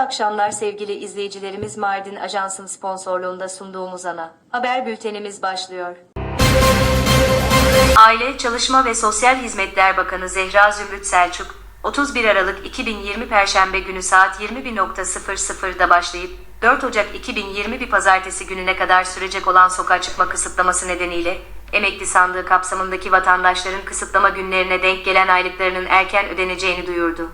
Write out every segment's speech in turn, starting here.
Akşamlar sevgili izleyicilerimiz Mardin Ajans'ın sponsorluğunda sunduğumuz ana haber bültenimiz başlıyor. Aile, Çalışma ve Sosyal Hizmetler Bakanı Zehra Zümrüt Selçuk, 31 Aralık 2020 Perşembe günü saat 21.00'da başlayıp 4 Ocak 2021 Pazartesi gününe kadar sürecek olan sokağa çıkma kısıtlaması nedeniyle emekli sandığı kapsamındaki vatandaşların kısıtlama günlerine denk gelen aylıklarının erken ödeneceğini duyurdu.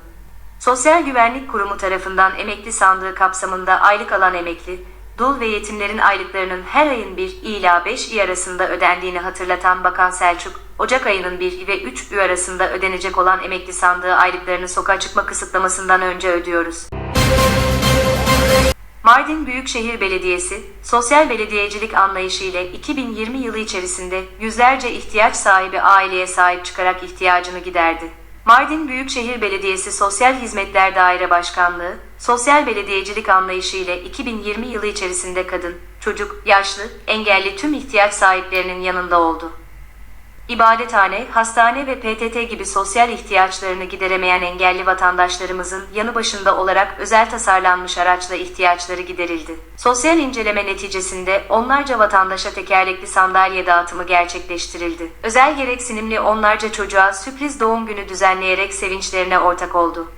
Sosyal Güvenlik Kurumu tarafından emekli sandığı kapsamında aylık alan emekli, dul ve yetimlerin aylıklarının her ayın 1 ila 5 i arasında ödendiğini hatırlatan Bakan Selçuk, Ocak ayının 1 ve 3 ü arasında ödenecek olan emekli sandığı aylıklarını sokağa çıkma kısıtlamasından önce ödüyoruz. Mardin Büyükşehir Belediyesi, sosyal belediyecilik anlayışı ile 2020 yılı içerisinde yüzlerce ihtiyaç sahibi aileye sahip çıkarak ihtiyacını giderdi. Mardin Büyükşehir Belediyesi Sosyal Hizmetler Daire Başkanlığı, sosyal belediyecilik anlayışı ile 2020 yılı içerisinde kadın, çocuk, yaşlı, engelli tüm ihtiyaç sahiplerinin yanında oldu. İbadethane, hastane ve PTT gibi sosyal ihtiyaçlarını gideremeyen engelli vatandaşlarımızın yanı başında olarak özel tasarlanmış araçla ihtiyaçları giderildi. Sosyal inceleme neticesinde onlarca vatandaşa tekerlekli sandalye dağıtımı gerçekleştirildi. Özel gereksinimli onlarca çocuğa sürpriz doğum günü düzenleyerek sevinçlerine ortak oldu.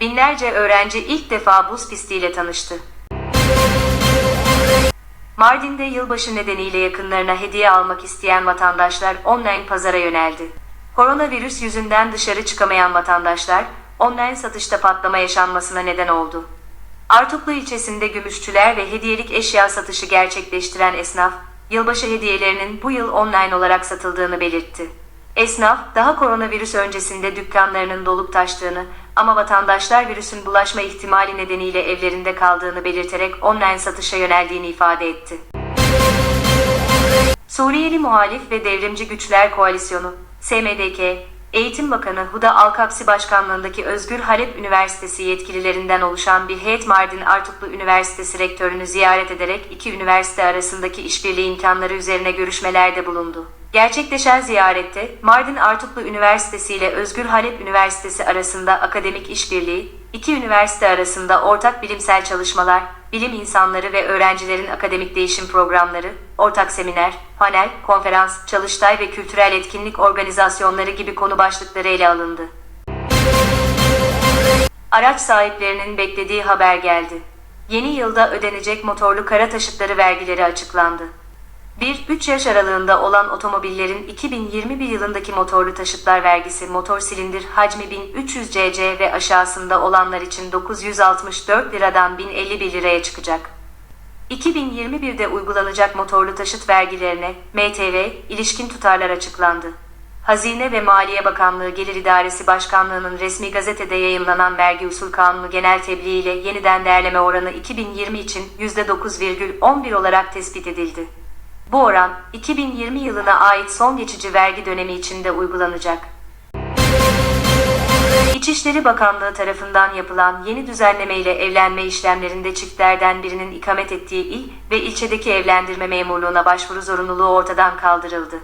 Binlerce öğrenci ilk defa buz pistiyle tanıştı. Mardin'de yılbaşı nedeniyle yakınlarına hediye almak isteyen vatandaşlar online pazara yöneldi. Koronavirüs yüzünden dışarı çıkamayan vatandaşlar online satışta patlama yaşanmasına neden oldu. Artuklu ilçesinde gümüşçüler ve hediyelik eşya satışı gerçekleştiren esnaf, yılbaşı hediyelerinin bu yıl online olarak satıldığını belirtti. Esnaf, daha koronavirüs öncesinde dükkanlarının dolup taştığını ama vatandaşlar virüsün bulaşma ihtimali nedeniyle evlerinde kaldığını belirterek online satışa yöneldiğini ifade etti. Suriyeli Muhalif ve Devrimci Güçler Koalisyonu, SMDK, Eğitim Bakanı Huda Alkapsi Başkanlığındaki Özgür Halep Üniversitesi yetkililerinden oluşan bir heyet Mardin Artuklu Üniversitesi rektörünü ziyaret ederek iki üniversite arasındaki işbirliği imkanları üzerine görüşmelerde bulundu. Gerçekleşen ziyarette Mardin Artuklu Üniversitesi ile Özgür Halep Üniversitesi arasında akademik işbirliği, iki üniversite arasında ortak bilimsel çalışmalar, bilim insanları ve öğrencilerin akademik değişim programları, ortak seminer, panel, konferans, çalıştay ve kültürel etkinlik organizasyonları gibi konu başlıkları ele alındı. Araç sahiplerinin beklediği haber geldi. Yeni yılda ödenecek motorlu kara taşıtları vergileri açıklandı. 1-3 yaş aralığında olan otomobillerin 2021 yılındaki motorlu taşıtlar vergisi motor silindir hacmi 1300 cc ve aşağısında olanlar için 964 liradan 1051 liraya çıkacak. 2021'de uygulanacak motorlu taşıt vergilerine MTV ilişkin tutarlar açıklandı. Hazine ve Maliye Bakanlığı Gelir İdaresi Başkanlığı'nın resmi gazetede yayımlanan vergi usul kanunu genel tebliğ ile yeniden değerleme oranı 2020 için %9,11 olarak tespit edildi. Bu oran 2020 yılına ait son geçici vergi dönemi içinde uygulanacak. İçişleri Bakanlığı tarafından yapılan yeni düzenleme ile evlenme işlemlerinde çiftlerden birinin ikamet ettiği il ve ilçedeki evlendirme memurluğuna başvuru zorunluluğu ortadan kaldırıldı.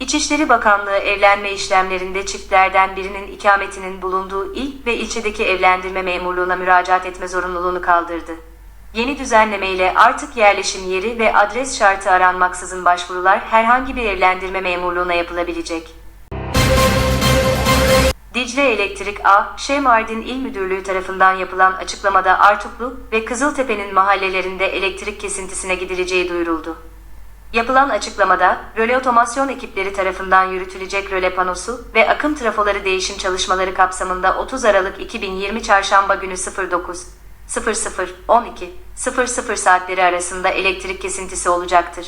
İçişleri Bakanlığı evlenme işlemlerinde çiftlerden birinin ikametinin bulunduğu il ve ilçedeki evlendirme memurluğuna müracaat etme zorunluluğunu kaldırdı. Yeni düzenleme ile artık yerleşim yeri ve adres şartı aranmaksızın başvurular herhangi bir evlendirme memurluğuna yapılabilecek. Dicle Elektrik A, Şemardin İl Müdürlüğü tarafından yapılan açıklamada Artuklu ve Kızıltepe'nin mahallelerinde elektrik kesintisine gidileceği duyuruldu. Yapılan açıklamada, röle otomasyon ekipleri tarafından yürütülecek röle panosu ve akım trafoları değişim çalışmaları kapsamında 30 Aralık 2020 Çarşamba günü 09 00 12 00 saatleri arasında elektrik kesintisi olacaktır.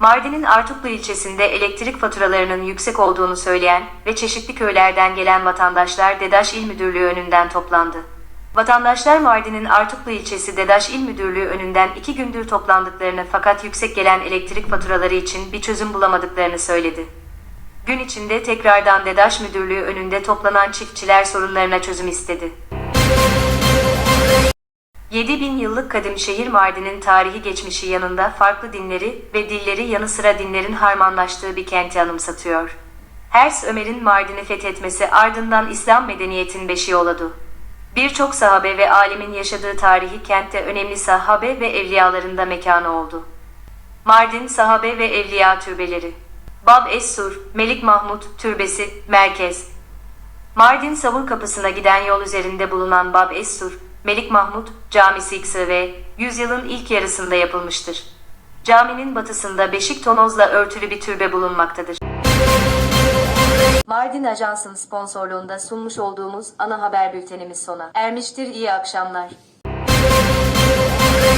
Mardin'in Artuklu ilçesinde elektrik faturalarının yüksek olduğunu söyleyen ve çeşitli köylerden gelen vatandaşlar Dedaş İl Müdürlüğü önünden toplandı. Vatandaşlar Mardin'in Artuklu ilçesi Dedaş İl Müdürlüğü önünden iki gündür toplandıklarını fakat yüksek gelen elektrik faturaları için bir çözüm bulamadıklarını söyledi. Gün içinde tekrardan Dedaş Müdürlüğü önünde toplanan çiftçiler sorunlarına çözüm istedi. 7000 yıllık kadim şehir Mardin'in tarihi geçmişi yanında farklı dinleri ve dilleri yanı sıra dinlerin harmanlaştığı bir kenti anımsatıyor. Hers Ömer'in Mardin'i fethetmesi ardından İslam medeniyetin beşiği oldu. Birçok sahabe ve alimin yaşadığı tarihi kentte önemli sahabe ve evliyalarında mekanı oldu. Mardin Sahabe ve Evliya Türbeleri Bab Es-Sur, Melik Mahmud Türbesi, Merkez Mardin Savur Kapısı'na giden yol üzerinde bulunan Bab Es-Sur, Melik Mahmud Camisi X ve yüzyılın ilk yarısında yapılmıştır. Caminin batısında beşik tonozla örtülü bir türbe bulunmaktadır. Mardin Ajans'ın sponsorluğunda sunmuş olduğumuz ana haber bültenimiz sona ermiştir. İyi akşamlar.